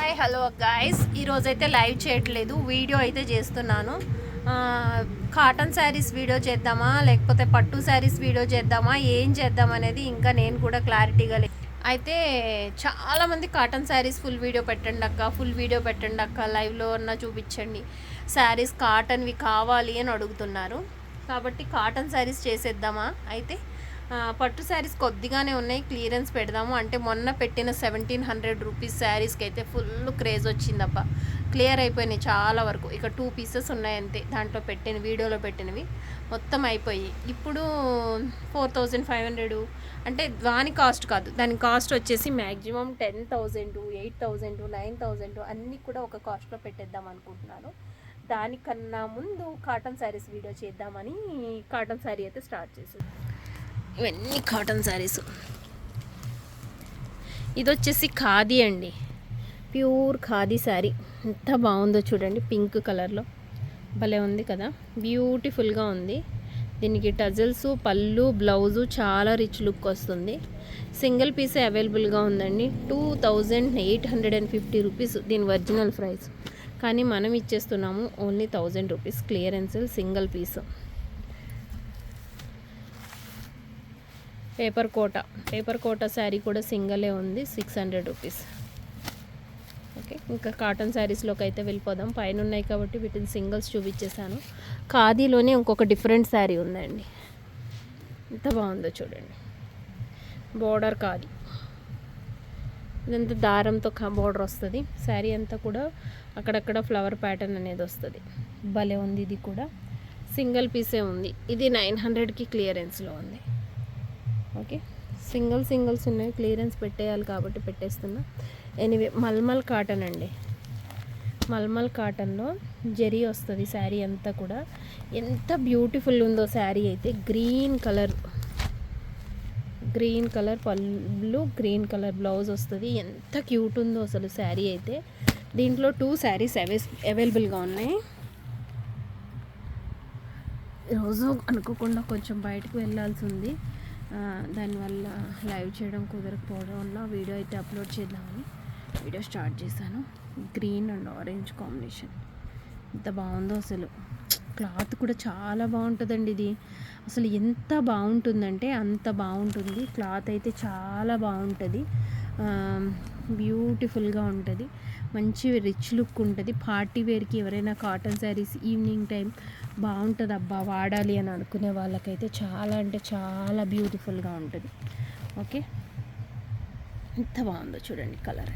Hi hello guys ఈరోజైతే live చేయట్లేదు video అయితే చేస్తున్నాను. కాటన్ శారీస్ వీడియో చేద్దామా లేకపోతే పట్టు శారీస్ వీడియో చేద్దామా ఏం చేద్దాం అనేది ఇంకా నేను కూడా క్లారిటీగా లేదు అయితే చాలామంది కాటన్ శారీస్ ఫుల్ వీడియో పెట్టండి అక్క ఫుల్ వీడియో పెట్టండి అక్క లైవ్లో ఉన్న చూపించండి. శారీస్ కాటన్వి కావాలి అని అడుగుతున్నారు. కాబట్టి కాటన్ శారీస్ చేసేద్దామా? అయితే పట్టు శారీస్ కొద్దిగానే ఉన్నాయి. క్లియరెన్స్ పెడదాము. అంటే మొన్న పెట్టిన సెవెంటీన్ హండ్రెడ్ రూపీస్ శారీస్కి అయితే ఫుల్ క్రేజ్ వచ్చిందబ్బా. క్లియర్ అయిపోయినాయి చాలా వరకు. ఇక టూ పీసెస్ ఉన్నాయి అంతే దాంట్లో పెట్టిన వీడియోలో పెట్టినవి. మొత్తం అయిపోయి. ఇప్పుడు ఫోర్ థౌజండ్ ఫైవ్ హండ్రెడ్ అంటే దాని కాస్ట్ కాదు. దాని కాస్ట్ వచ్చేసి maximum ten thousand eight thousand nine thousand అన్నీ కూడా ఒక కాస్ట్లో పెట్టేద్దాం అనుకుంటున్నాను. దానికన్నా ముందు కాటన్ శారీస్ వీడియో చేద్దామని కాటన్ శారీ అయితే స్టార్ట్ చేసాను ఇవన్నీ కాటన్ శారీస్ ఇది వచ్చేసి ఖాదీ అండి. ప్యూర్ ఖాదీ శారీ ఎంత బాగుందో చూడండి పింక్ కలర్లో. భలే ఉంది కదా. బ్యూటిఫుల్గా ఉంది. దీనికి టజల్స్ పళ్ళు బ్లౌజు చాలా రిచ్ లుక్ వస్తుంది. సింగిల్ పీసే అవైలబుల్గా ఉందండి. Two thousand eight hundred and fifty rupees దీని ఒరిజినల్ ప్రైస్. కానీ మనం ఇచ్చేస్తున్నాము only thousand rupees clearance single piece. Paper Kota. Paper Kota sari కూడా సింగలే ఉంది సిక్స్ హండ్రెడ్ రూపీస్ ఓకే ఇంకా కాటన్ శారీస్లోకి అయితే వెళ్ళిపోదాం. పైన ఉన్నాయి కాబట్టి వీటిని సింగిల్స్ చూపించేశాను. ఖాదీలోనే ఇంకొక డిఫరెంట్ శారీ ఉందండి. ఎంత బాగుందో చూడండి. బోర్డర్ ఖాదీ. ఇదంతా దారంతో బోర్డర్ వస్తుంది. శారీ అంతా కూడా అక్కడక్కడ ఫ్లవర్ ప్యాటర్న్ అనేది వస్తుంది. భలే ఉంది ఇది కూడా. సింగిల్ పీసే ఉంది. ఇది నైన్ హండ్రెడ్కి క్లియరెన్స్లో ఉంది. ఓకే. సింగిల్ సింగిల్స్ ఉన్నాయి. క్లియరెన్స్ పెట్టేయాలి కాబట్టి పెట్టేస్తున్నా. ఎనీవే మల్మల్ కాటన్ అండి. మల్మల్ కాటన్లో జరీ వస్తుంది శారీ అంతా కూడా. ఎంత బ్యూటిఫుల్ ఉందో శారీ అయితే. గ్రీన్ కలర్ గ్రీన్ కలర్ పళ్ళు గ్రీన్ కలర్ బ్లౌజ్ వస్తుంది. ఎంత క్యూట్ ఉందో అసలు శారీ అయితే. దీంట్లో టూ శారీస్ అవే అవైలబుల్గా ఉన్నాయి. రోజు అనుకోకుండా కొంచెం బయటకు వెళ్ళాల్సి ఉంది. దానివల్ల లైవ్ చేయడం కుదరకపోవడం వల్ల వీడియో అయితే అప్లోడ్ చేద్దామని వీడియో స్టార్ట్ చేశాను. Green and orange combination. ఎంత బాగుందో అసలు. క్లాత్ కూడా చాలా బాగుంటుందండి ఇది. అసలు ఎంత బాగుంటుందంటే అంత బాగుంటుంది. క్లాత్ అయితే చాలా బాగుంటుంది. బ్యూటిఫుల్గా ఉంటుంది. మంచి రిచ్ లుక్ ఉంటుంది. పార్టీ వేర్కి ఎవరైనా కాటన్ శారీస్ ఈవినింగ్ టైం బాగుంటుంది అబ్బా వాడాలి అని అనుకునే వాళ్ళకైతే చాలా అంటే చాలా బ్యూటిఫుల్గా ఉంటుంది. ఓకే? ఎంత బాగుందో చూడండి కలర్.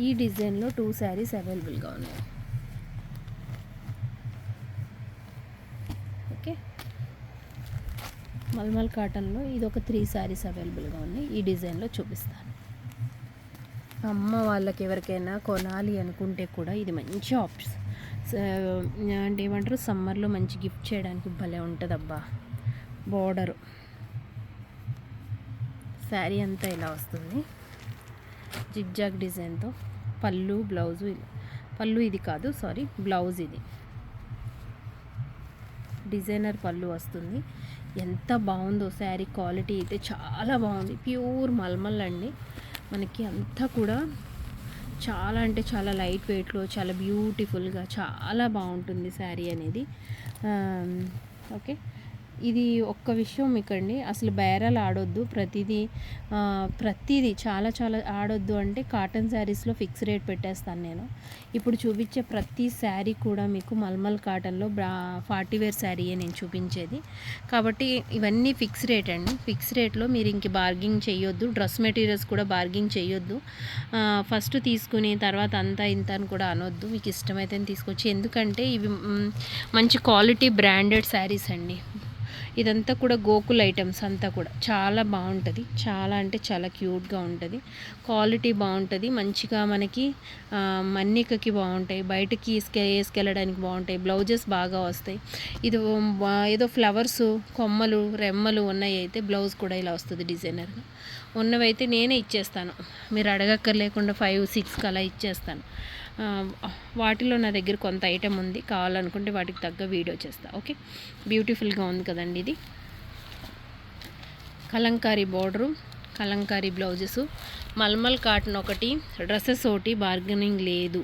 ఈ డిజైన్లో టూ శారీస్ అవైలబుల్గా ఉన్నాయి. ఓకే? మల్మల్ కాటన్లో ఇది ఒక త్రీ శారీస్ అవైలబుల్గా ఉన్నాయి. ఈ డిజైన్లో చూపిస్తాను. అమ్మ వాళ్ళకి ఎవరికైనా కొనాలి అనుకుంటే కూడా ఇది మంచి ఆప్షన్ అంటే ఏమంటారు? సమ్మర్లో మంచి గిఫ్ట్ చేయడానికి భలే ఉంటుంది అబ్బా బోర్డరు. శారీ అంతా ఇలా వస్తుంది. జిగ్జాగ్ డిజైన్తో. పళ్ళు బ్లౌజు పళ్ళు ఇది కాదు సారీ బ్లౌజ్ ఇది. డిజైనర్ పళ్ళు వస్తుంది. ఎంత బాగుందో శారీ క్వాలిటీ అయితే చాలా బాగుంది. ప్యూర్ మల్మల్ అండి. మనకి అంతా కూడా చాలా అంటే చాలా లైట్ వెయిట్లో చాలా బ్యూటిఫుల్గా చాలా బాగుంటుంది శారీ అనేది. ఓకే. ఇది ఒక్క విషయం మీకండి. అసలు బేరాలు ఆడొద్దు. ప్రతిదీ ప్రతిదీ చాలా చాలా ఆడొద్దు అంటే కాటన్ శారీస్లో ఫిక్స్ రేట్ పెట్టేస్తాను నేను. ఇప్పుడు చూపించే ప్రతి శారీ కూడా మీకు మల్మల్ కాటన్లో బ్రా ఫార్టీ వేర్ శారీ నేను చూపించేది. కాబట్టి ఇవన్నీ ఫిక్స్ రేట్ అండి. ఫిక్స్ రేట్లో మీరు ఇంక బార్గింగ్ చేయొద్దు డ్రెస్ మెటీరియల్స్ కూడా బార్గింగ్ చేయొద్దు ఫస్ట్ తీసుకుని తర్వాత అంతా ఇంత అని కూడా అనొద్దు. మీకు ఇష్టమైతే తీసుకొచ్చి ఎందుకంటే ఇవి మంచి క్వాలిటీ బ్రాండెడ్ శారీస్ అండి. ఇదంతా కూడా గోకుల్ ఐటమ్స్ అంతా కూడా. చాలా బాగుంటుంది. చాలా అంటే చాలా క్యూట్గా ఉంటుంది. క్వాలిటీ బాగుంటుంది. మంచిగా మనకి మన్నికకి బాగుంటాయి. బయటకి వేసుకెళ్ళడానికి బాగుంటాయి. బ్లౌజెస్ బాగా వస్తాయి. ఇది ఏదో ఫ్లవర్స్ కొమ్మలు రెమ్మలు ఉన్నాయి అయితే బ్లౌజ్ కూడా ఇలా వస్తుంది డిజైనర్గా. ఉన్నవైతే నేనే ఇచ్చేస్తాను. మీరు అడగక్కర్లేకుండా ఫైవ్ సిక్స్కి అలా ఇచ్చేస్తాను. వాటిలో నా దగ్గర కొంత ఐటెం ఉంది. కావాలనుకుంటే వాటికి తగ్గ వీడియో చేస్తా. ఓకే? బ్యూటిఫుల్గా ఉంది కదండి ఇది. Kalamkari border Kalamkari blouses. Mulmul cotton ఒకటి డ్రెస్సెస్ ఒకటి బార్గెనింగ్ లేదు.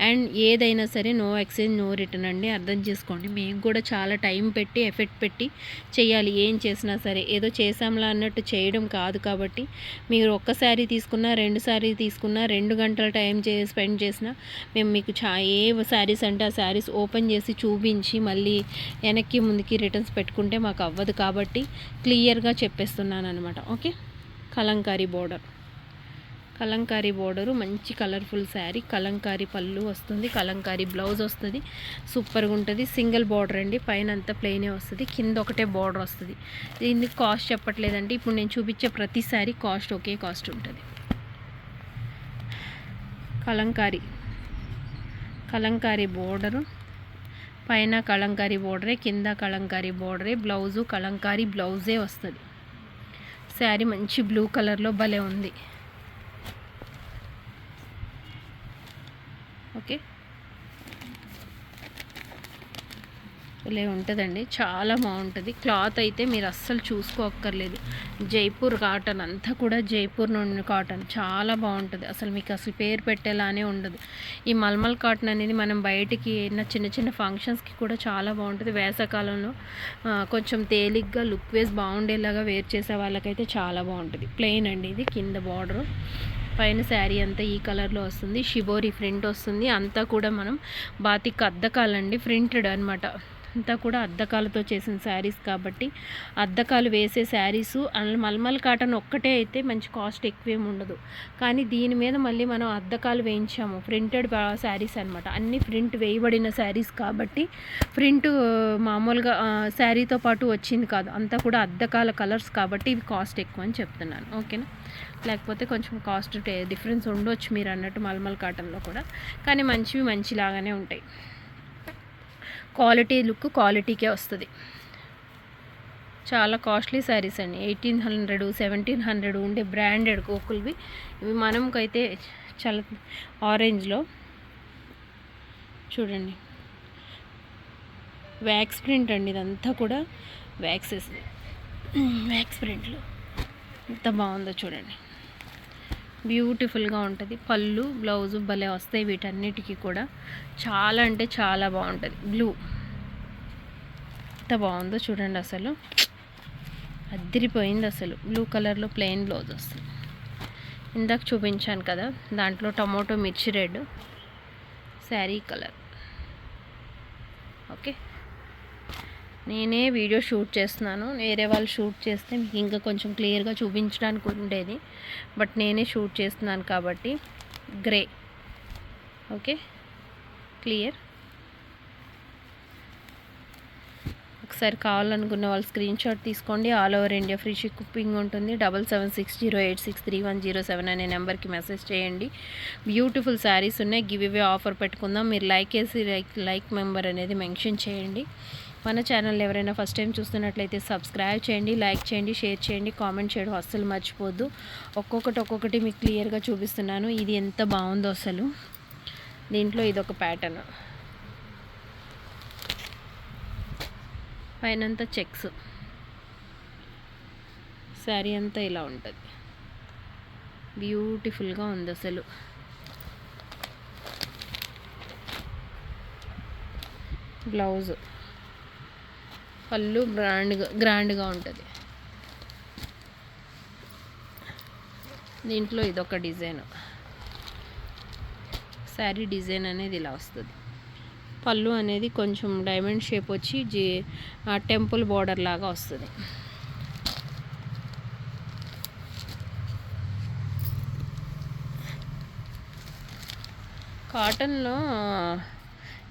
అండ్ ఏదైనా సరే నో ఎక్స్చేంజ్ నో రిటర్న్ అండి. అర్థం చేసుకోండి. మేము కూడా చాలా టైం పెట్టి ఎఫెక్ట్ పెట్టి చేయాలి. ఏం చేసినా సరే. ఏదో చేసాంలా అన్నట్టు చేయడం కాదు కాబట్టి మీరు ఒక్క శారీ తీసుకున్నా రెండు శారీ తీసుకున్నా రెండు గంటల టైం చే స్పెండ్ చేసినా మేము మీకు చా ఏ శారీస్ అంటే ఆ శారీస్ ఓపెన్ చేసి చూపించి మళ్ళీ వెనక్కి ముందుకి రిటర్న్స్ పెట్టుకుంటే మాకు అవ్వదు కాబట్టి క్లియర్గా చెప్పేస్తున్నాను అనమాట okay? Kalamkari border. Kalamkari border మంచి కలర్ఫుల్ శారీ కలంకారీ పళ్ళు వస్తుంది కలంకారీ బ్లౌజ్ వస్తుంది సూపర్గా ఉంటుంది. సింగిల్ బార్డర్ అండి పైన అంతా ప్లెయినే వస్తుంది కింద ఒకటే బార్డర్ వస్తుంది. దీనికి కాస్ట్ చెప్పట్లేదండి ఇప్పుడు నేను చూపించే ప్రతి శారీ కాస్ట్ ఒకే కాస్ట్ ఉంటుంది. కలంకారీ కలంకారీ బోర్డరు పైన కలంకారీ బోర్డరే కింద కలంకారీ బోర్డరే బ్లౌజు కలంకారీ బ్లౌజే వస్తుంది. శారీ మంచి బ్లూ కలర్లో భలే ఉంది. ఓకే. ఇలా ఉంటుందండి. చాలా బాగుంటుంది. క్లాత్ అయితే మీరు అస్సలు చూసుకోక్కర్లేదు. జైపూర్ కాటన్ అంతా కూడా జైపూర్ నుండి కాటన్. చాలా బాగుంటుంది. అసలు మీకు అసలు పేరు పెట్టేలానే ఉండదు. ఈ మల్మల్ కాటన్ అనేది మనం బయటికి ఏదైనా చిన్న చిన్న ఫంక్షన్స్కి కూడా చాలా బాగుంటుంది. వేసవకాలంలో కొంచెం తేలిగ్గా లుక్ వేస్ బాగుండేలాగా వేర్ చేసే వాళ్ళకైతే చాలా బాగుంటుంది. ప్లెయిన్ అండి ఇది. కింద బార్డరు. పైన శారీ అంతా ఈ కలర్లో వస్తుంది. షిబోరి ప్రింట్ వస్తుంది. అంతా కూడా మనం బాతిక్ అద్దకాలండి. ప్రింటెడ్ అనమాట అంతా కూడా అద్దకాలతో చేసిన శారీస్ కాబట్టి అద్దకాలు వేసే శారీస్ మల్మల్ కాటన్ ఒక్కటే అయితే మంచి కాస్ట్ ఎక్కువేమి ఉండదు. కానీ దీని మీద మళ్ళీ మనం అద్దకాలు వేయించాము. ప్రింటెడ్ శారీస్ అనమాట అన్ని ప్రింట్ వేయబడిన శారీస్ కాబట్టి ప్రింట్ మామూలుగా శారీతో పాటు వచ్చింది కాదు. అంతా కూడా అద్దకాల కలర్స్ కాబట్టి ఇవి కాస్ట్ ఎక్కువ అని చెప్తున్నాను. ఓకేనా? లేకపోతే కొంచెం కాస్ట్ డిఫరెన్స్ ఉండొచ్చు మీరు అన్నట్టు మల్మల్ కాటన్లో కూడా. కానీ మంచివి మంచిలాగానే ఉంటాయి. క్వాలిటీ లుక్ క్వాలిటీకే వస్తుంది. చాలా కాస్ట్లీ శారీస్ అండి. ఎయిటీన్ హండ్రెడ్ సెవెంటీన్ హండ్రెడ్ ఉండే బ్రాండెడ్ కోకుల్వి. ఇవి మనంకైతే చాలా ఆరెంజ్లో చూడండి. వ్యాక్స్ ప్రింట్ అండి ఇదంతా కూడా. వ్యాక్సెస్. వ్యాక్స్ ప్రింట్లు. ఎంత బాగుందో చూడండి. బ్యూటిఫుల్గా ఉంటుంది. పళ్ళు బ్లౌజు భలే వస్తాయి వీటన్నిటికీ కూడా. చాలా అంటే చాలా బాగుంటుంది. బ్లూ. ఎంత బాగుందో చూడండి అసలు. అద్దరిపోయింది అసలు. బ్లూ కలర్లో ప్లెయిన్ బ్లౌజ్ వస్తుంది. ఇందాక చూపించాను కదా దాంట్లో టమోటో మిర్చి రెడ్ శారీ కలర్. ఓకే? నేనే వీడియో షూట్ చేస్తున్నాను. వేరే వాళ్ళు షూట్ చేస్తే మీకు ఇంకా కొంచెం క్లియర్గా చూపించడానికి ఉండేది. బట్ నేనే షూట్ చేస్తున్నాను కాబట్టి గ్రే. ఓకే? క్లియర్? ఒకసారి కావాలనుకున్న వాళ్ళు స్క్రీన్ షాట్ తీసుకోండి. All over India free shipping ఉంటుంది. Double seven six zero eight six three one zero seven అనే నెంబర్కి మెసేజ్ చేయండి. బ్యూటిఫుల్ శారీస్ ఉన్నాయి. గివ్ ఇవే ఆఫర్ పెట్టుకుందాం. మీరు లైక్ వేసి లైక్ లైక్ మెంబర్ అనేది మెన్షన్ చేయండి. మన ఛానల్ ఎవరైనా ఫస్ట్ టైం చూస్తున్నట్లయితే సబ్స్క్రైబ్ చేయండి లైక్ చేయండి షేర్ చేయండి కామెంట్ చేయడం అస్సలు మర్చిపోద్దు. ఒక్కొక్కటి ఒక్కొక్కటి మీకు క్లియర్గా చూపిస్తున్నాను. ఇది ఎంత బాగుందో అసలు. దీంట్లో ఇదొక ప్యాటర్న్ పైనంతా చెక్స్ శారీ అంతా ఇలా ఉంటుంది. బ్యూటిఫుల్గా ఉంది అసలు. బ్లౌజ్. పళ్ళు బ్రాండ్గా గ్రాండ్గా ఉంటుంది. దీంట్లో ఇదొక డిజైన్. శారీ డిజైన్ అనేది ఇలా వస్తుంది. పళ్ళు అనేది కొంచెం డైమండ్ షేప్ వచ్చి జీ టెంపుల్ బార్డర్ లాగా వస్తుంది. కాటన్లో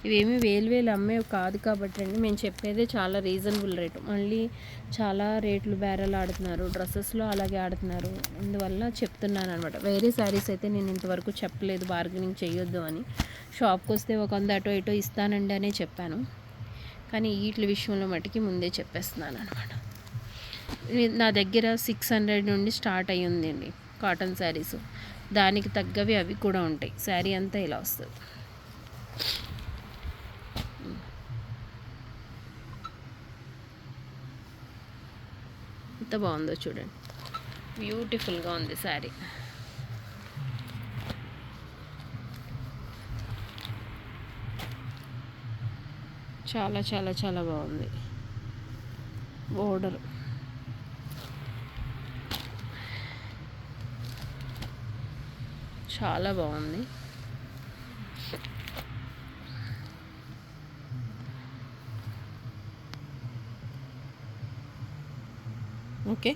ఇవేమి వేలు వేలు అమ్మేవి కాదు కాబట్టి అండి. మేము చెప్పేదే చాలా రీజనబుల్ రేటు మళ్ళీ చాలా రేట్లు బేరాలు ఆడుతున్నారు డ్రెస్సెస్లో అలాగే ఆడుతున్నారు. అందువల్ల చెప్తున్నాను అనమాట వేరే శారీస్ అయితే నేను ఇంతవరకు చెప్పలేదు బార్గెనింగ్ చేయొద్దు అని. షాప్కి వస్తే ఒక వంద అటో ఇటో ఇస్తానండి అనే చెప్పాను. కానీ వీటి విషయంలో మటుకి ముందే చెప్పేస్తున్నాను అనమాట నా దగ్గర సిక్స్ హండ్రెడ్ నుండి స్టార్ట్ అయ్యి ఉందండి కాటన్ శారీస్ దానికి తగ్గవి అవి కూడా ఉంటాయి. శారీ అంతా ఇలా వస్తుంది. ఎంత బాగుందో చూడండి. బ్యూటిఫుల్గా ఉంది శారీ. చాలా చాలా చాలా బాగుంది. బోర్డర్ చాలా బాగుంది. ఓకే.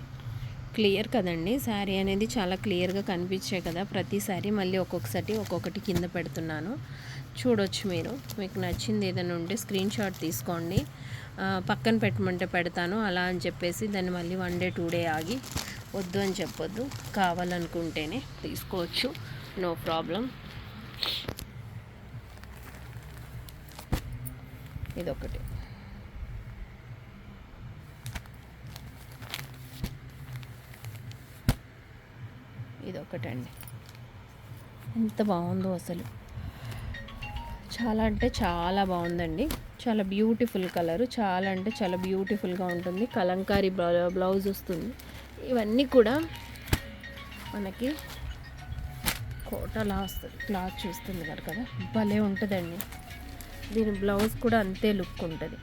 క్లియర్ కదండి. శారీ అనేది చాలా క్లియర్గా కనిపించే కదా. ప్రతిసారి మళ్ళీ ఒక్కొక్కసారి ఒక్కొక్కటి కింద పెడుతున్నాను. చూడొచ్చు మీరు. మీకు నచ్చింది ఏదైనా ఉంటే స్క్రీన్ షాట్ తీసుకోండి. పక్కన పెట్టమంటే పెడతాను. అలా అని చెప్పేసి దాన్ని మళ్ళీ వన్ డే టూ డే ఆగి వద్దు అని చెప్పొద్దు. కావాలనుకుంటేనే తీసుకోవచ్చు. No problem. ఇదొకటి. ఒకటండి ఎంత బాగుందో అసలు. చాలా అంటే చాలా బాగుందండి. చాలా బ్యూటిఫుల్ కలరు. చాలా అంటే చాలా బ్యూటిఫుల్గా ఉంటుంది. కలంకారీ బ్లౌ- బ్లౌజ్ వస్తుంది. ఇవన్నీ కూడా మనకి కోటలా వస్తుంది. క్లాత్ చూస్తుంది కదా కదా. భలే ఉంటుందండి. దీని బ్లౌజ్ కూడా అంతే లుక్ ఉంటుంది.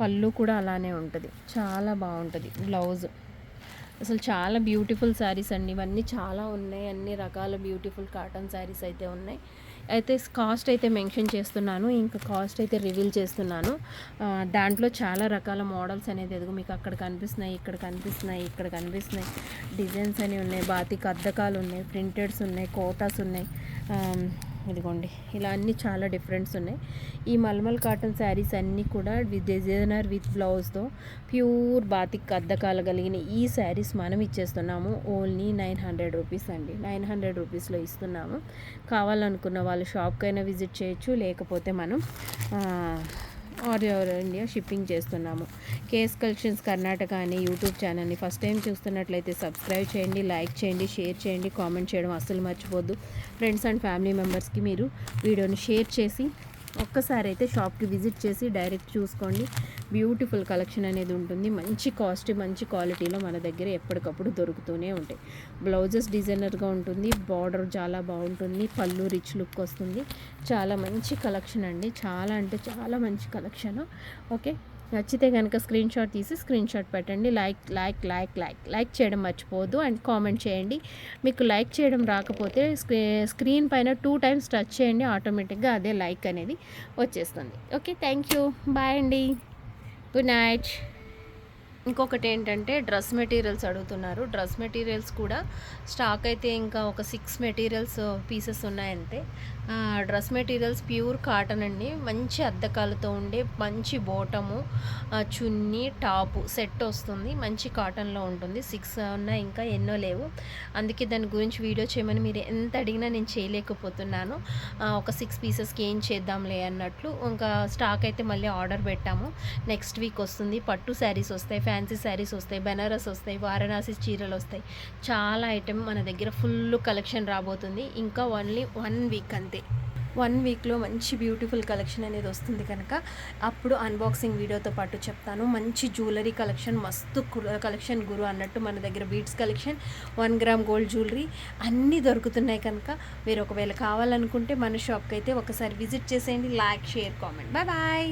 పళ్ళు కూడా అలానే ఉంటుంది. చాలా బాగుంటుంది బ్లౌజ్. అసలు చాలా బ్యూటిఫుల్ శారీస్ అండి. ఇవన్నీ చాలా ఉన్నాయి. అన్ని రకాల బ్యూటిఫుల్ కాటన్ శారీస్ అయితే ఉన్నాయి. అయితే కాస్ట్ అయితే మెన్షన్ చేస్తున్నాను. ఇంకా కాస్ట్ అయితే రివీల్ చేస్తున్నాను. దాంట్లో చాలా రకాల మోడల్స్ అనేది ఎదుగు. మీకు అక్కడ కనిపిస్తున్నాయి ఇక్కడ కనిపిస్తున్నాయి ఇక్కడ కనిపిస్తున్నాయి. డిజైన్స్ అని ఉన్నాయి. బాతికి అద్దకాలు ఉన్నాయి. ప్రింటెడ్స్ ఉన్నాయి. కోటాస్ ఉన్నాయి. ఇదిగోండి ఇలా అన్ని చాలా డిఫరెంట్స్ ఉన్నాయి. ఈ మల్మల్ కాటన్ శారీస్ అన్నీ కూడా విత్ డిజైనర్ విత్ బ్లౌజ్తో ప్యూర్ బాతిక్ అద్దకాలు కలిగిన ఈ శారీస్ మనం ఇచ్చేస్తున్నాము. ఓన్లీ నైన్ హండ్రెడ్ రూపీస్ అండి. నైన్ హండ్రెడ్ రూపీస్లో ఇస్తున్నాము. కావాలనుకున్న వాళ్ళు షాప్కైనా విజిట్ చేయొచ్చు. లేకపోతే మనం ఆల్ ఓవర్ ఇండియా షిప్పింగ్ చేస్తున్నాము. కేఎస్ కలెక్షన్స్ కర్ణాటక అనే యూట్యూబ్ ఛానల్ని ఫస్ట్ టైం చూస్తున్నట్లయితే సబ్స్క్రైబ్ చేయండి లైక్ చేయండి షేర్ చేయండి కామెంట్ చేయడం అస్సలు మర్చిపోద్దు. ఫ్రెండ్స్ అండ్ ఫ్యామిలీ మెంబర్స్కి మీరు వీడియోని షేర్ చేసి ఒక్కసారి అయితే షాప్కి విజిట్ చేసి డైరెక్ట్ చూసుకోండి. బ్యూటిఫుల్ కలెక్షన్ అనేది ఉంటుంది. మంచి కాస్ట్ మంచి క్వాలిటీలో మన దగ్గర ఎప్పటికప్పుడు దొరుకుతూనే ఉంటాయి. బ్లౌజెస్ డిజైనర్గా ఉంటుంది. బార్డర్ చాలా బాగుంటుంది. పళ్ళు రిచ్ లుక్ వస్తుంది. చాలా మంచి కలెక్షన్ అండి. చాలా అంటే చాలా మంచి కలెక్షన్. ఓకే? నచ్చితే కనుక స్క్రీన్ షాట్ తీసి స్క్రీన్ షాట్ పెట్టండి. Like like like like like చేయడం మర్చిపోవద్దు. అండ్ కామెంట్ చేయండి. మీకు లైక్ చేయడం రాకపోతే స్క్రీ స్క్రీన్ పైన టూ టైమ్స్ టచ్ చేయండి. ఆటోమేటిక్గా అదే లైక్ అనేది వచ్చేస్తుంది. ఓకే థ్యాంక్ యూ బాయ్ అండి. గుడ్ నైట్ ఇంకొకటి ఏంటంటే డ్రెస్ మెటీరియల్స్ అడుగుతున్నారు. డ్రెస్ మెటీరియల్స్ కూడా స్టాక్ అయితే ఇంకా ఒక సిక్స్ మెటీరియల్స్ పీసెస్ ఉన్నాయంతే. డ్రెస్ మెటీరియల్స్ ప్యూర్ కాటన్ అండి. మంచి అద్దకాలతో ఉండే మంచి బోటము చున్నీ టాపు సెట్ వస్తుంది. మంచి కాటన్లో ఉంటుంది. సిక్స్ ఉన్నాయి ఇంకా ఎన్నో లేవు. అందుకే దాని గురించి వీడియో చేయమని మీరు ఎంత అడిగినా నేను చేయలేకపోతున్నాను. ఒక సిక్స్ పీసెస్కి ఏం చేద్దాంలే అన్నట్లు. ఇంకా స్టాక్ అయితే మళ్ళీ ఆర్డర్ పెట్టాము. నెక్స్ట్ వీక్ వస్తుంది. పట్టు శారీస్ వస్తాయి. ఫ్యాన్సీ శారీస్ వస్తాయి బెనారస్ వస్తాయి వారణాసి చీరలు వస్తాయి. చాలా ఐటెం మన దగ్గర ఫుల్ కలెక్షన్ రాబోతుంది. ఇంకా ఓన్లీ వన్ వీక్ అంతే. వన్ వీక్లో మంచి బ్యూటిఫుల్ కలెక్షన్ అనేది వస్తుంది కనుక అప్పుడు అన్బాక్సింగ్ వీడియోతో పాటు చెప్తాను. మంచి జ్యువెలరీ కలెక్షన్ మస్తు కలెక్షన్ గురు అన్నట్టు మన దగ్గర beads collection one gram gold jewellery అన్నీ దొరుకుతున్నాయి కనుక మీరు ఒకవేళ కావాలనుకుంటే మన షాప్కి అయితే ఒకసారి విజిట్ చేసేయండి. Like share comment bye bye